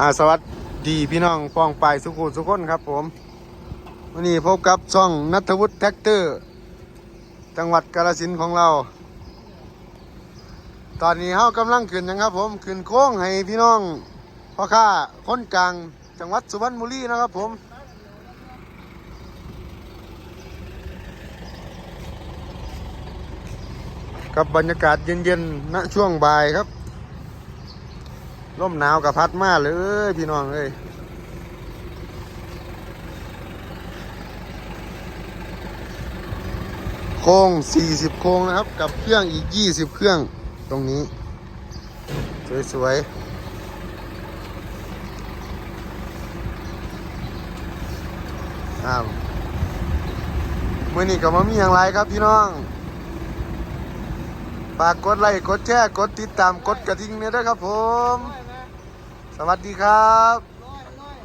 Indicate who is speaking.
Speaker 1: อาสวัสดีพี่น้องป้องปายสุขุสุขคนครับผมวันนี้พบกับช่องนัทวุฒิแท็กเตอร์ จังหวัดกาฬสินของเรา ตอนนี้เฮากำลังขึ้นนะครับผมขึ้นโค้งให้พี่น้องพ่อค้าคนกลางจังหวัดสุพรรณบุรีนะครับผมกับบรรยากาศเย็นๆณช่วงบ่ายครับ ร่มหนาวกับพัดมาเลยพี่น้องเอ้ยโค้ง40 โค้งนะครับ กับเครื่องอีก 20 เครื่องตรงนี้ สวยๆอ้าวมื่อนี้ก็มามีอย่างไรครับพี่น้อง ฝากกดไลค์กดแชร์กดติดตามกดกระดิ่งเนี่ยด้วยครับผม สวัสดีครับ